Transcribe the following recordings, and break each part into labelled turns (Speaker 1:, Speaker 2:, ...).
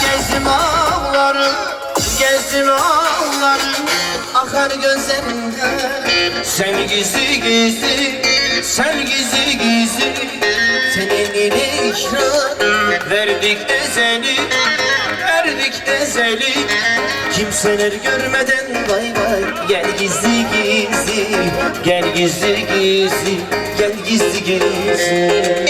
Speaker 1: Gezdim ağları, gezdim ağları. Akar gözlerimde Sen gizli gizli, sen gizli gizli. Senin ikram verdik ezeni Verdik ezeli Kimseler görmeden vay vay. Gel gizli gizli Gel gizli gizli Gel gizli gizli.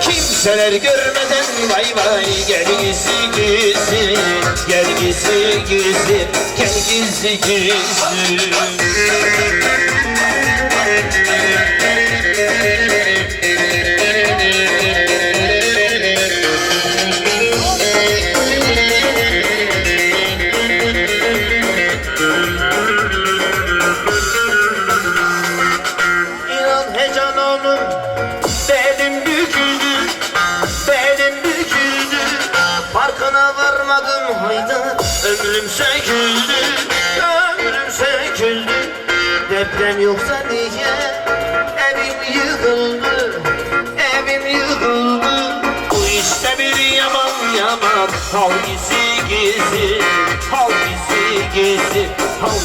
Speaker 1: Kimseler görmeden vay vay. Gel gizli gizli Gel gizli gizli Gel gizli gizli Varmadım hayda. Ömrüm söküldü Ömrüm söküldü Deprem yoksa niye? Evim yıkıldı Evim yıkıldı. Bu işte bir yaman yaman Hal gizli? Gizli Hal gizli?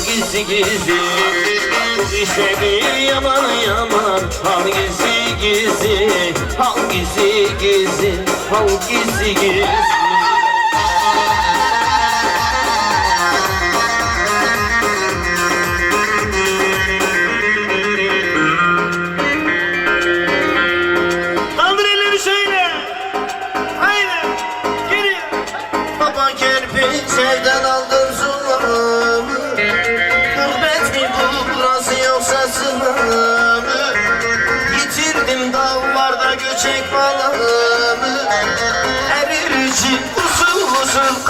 Speaker 1: Gizli gizli? Bu işte bir yaman yaman Hal gizli? Gizli Hal gizli? Gizli gizli kerpiç evden aldın zulümü Gurbet mi bu? Burası yoksa sınırı? Yitirdim dağlarda göçek balığımı Erir için usul usul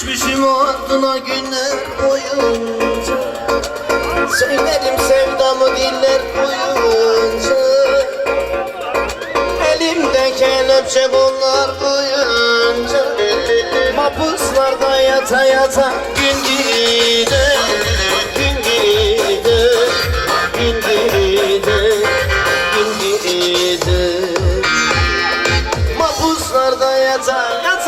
Speaker 1: Düşmüşüm o aklına günler boyunca. Söylerim sevdamı diller boyunca. Elimde kelepçe bunlar boyunca. Mapuslarda yata yata gün gider Gün gider Gün gider Gün gider Mapuslarda yata yata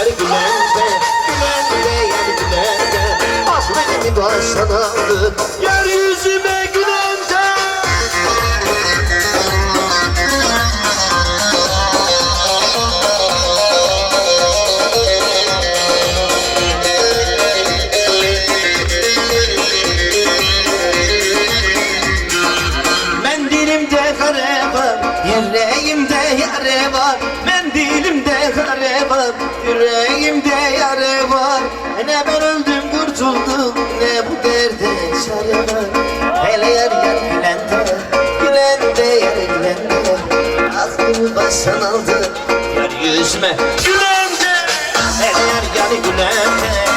Speaker 1: yar gülen de Gülen de yar gülen de Ah beni baştan aldı Aklımı baştan aldı, yar yüzüme gülen de.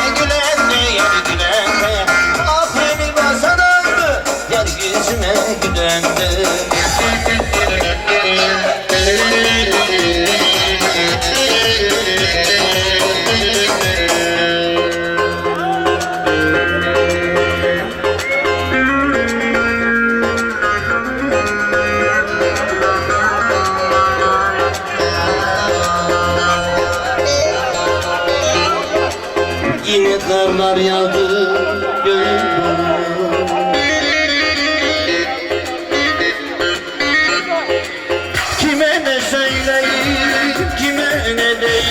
Speaker 1: Söyleyeyim, kime ne deyim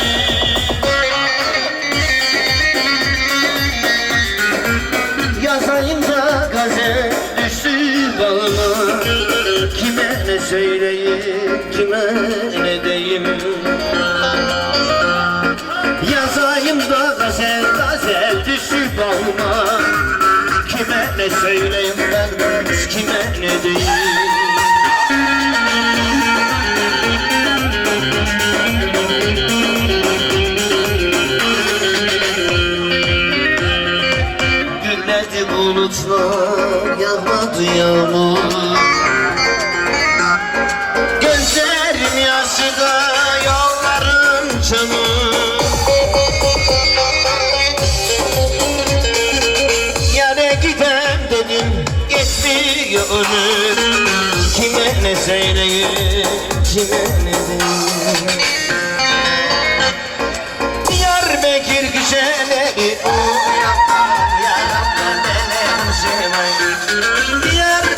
Speaker 1: Yazayım da gazel düştü bağıma Kime ne söyleyeyim, kime ne deyim Yazayım da gazel gazel düştü bağıma Kime ne söyleyeyim ben, kime ne deyim Bulutlar yağmadı yağmur Gözlerim yaşıda yollarım çamur. Yare gidem dedim geçmiyor ömür. Kime ne söyleyeyim kime ne diyeyim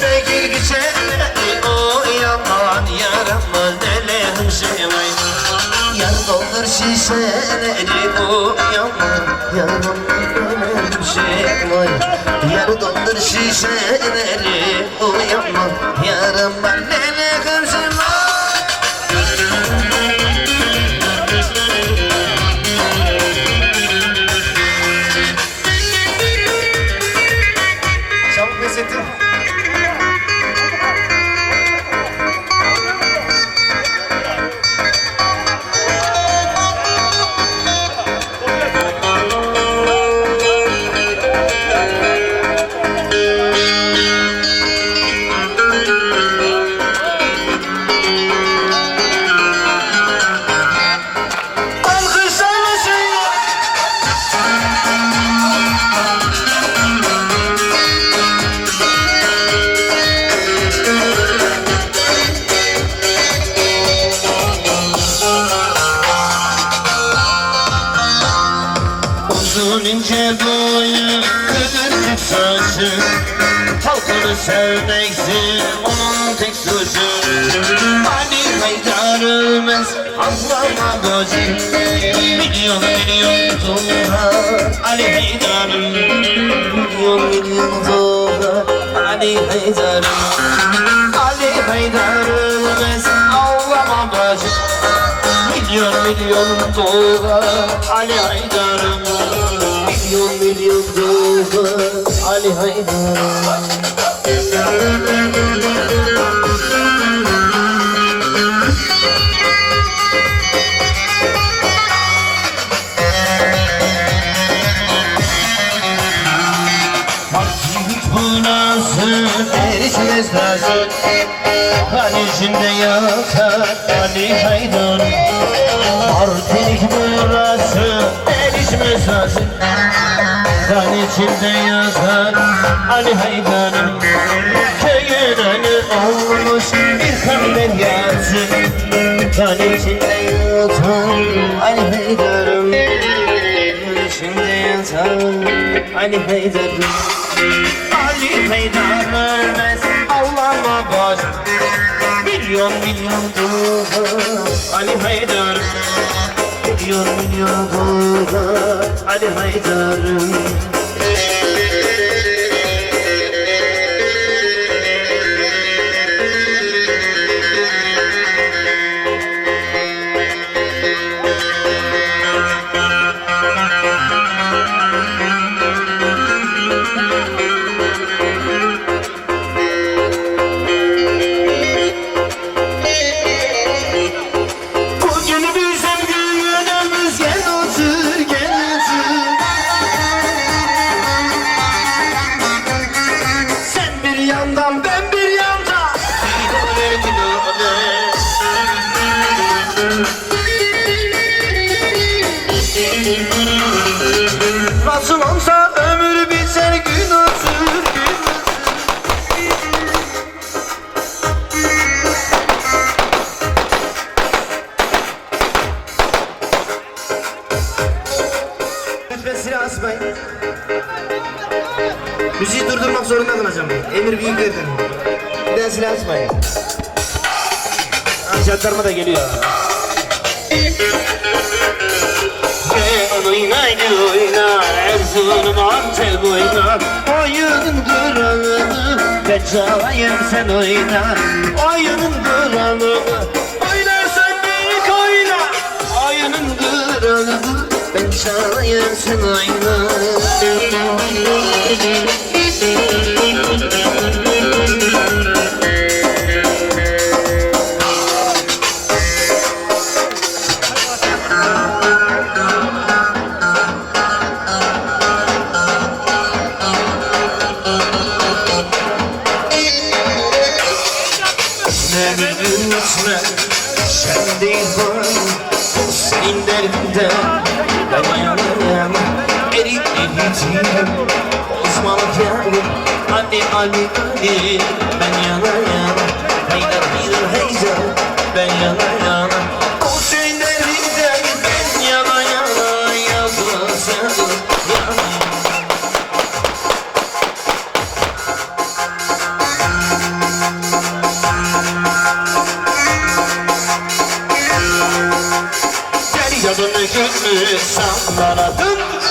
Speaker 1: Diyarbakır güzelleri o yapan yaran neler sevay Yar doldur şişeleri o yaman yaran neler sevay Yar doldur o yaman ince boyu kıvırcık saçı Halkını sevmeksin onun tek suçu. Ali Haydar ölmez Allah'ıma gözü Milyon milyon dolar Ali Haydar'ım Milyon milyon dolar Ali Haydar'ım Ali Haydar ölmez Allah'ıma gözü Milyon milyon dolar Ali Haydar'ım Milyon milyon dolar Ali burası erişmez lazım Hani içinde yatar Ali Haydar. Partilik burası erişmez lazım Kan içinde yatar Ali Haydar'ım Köyün önü olmuş bir kamber yatsın Kan içinde yatar Ali Haydar'ım Köyün içinde yatar Ali Haydar'ım Ali Haydar ölmez Allah'ıma baş Milyon milyon dolar Ali Haydar Milyon milyon dolar Ali Haydar'ım
Speaker 2: durmak zorunda kalacağım. Emir büyüklerden.
Speaker 1: Bir daha silah açmayın.
Speaker 2: Jandarma da geliyor.
Speaker 3: Oynaydı oynar Erzurum Antep oynar
Speaker 1: Oyunun kralını ben çalayım sen oyna Oyunun kralını
Speaker 3: Oynarsan büyük oyna
Speaker 1: Oyunun kralını ben çalayım sen oyna eritim Osmanlı yarım Ali Ali Ali ben yanayım Haydar haydar haydar ben yanayım O senin derdinde ben yana yana yazmasın yanayım Deryanın gülü sallana döndü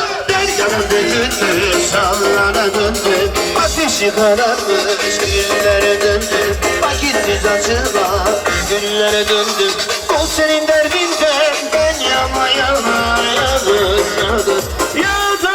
Speaker 1: Yanı büyüdü sallana döndü. Ateşi kararmış günlere döndü. Vakitsiz acılar günlere döndü. Kol senin derdinden ben yama yama yağız yağız Yağız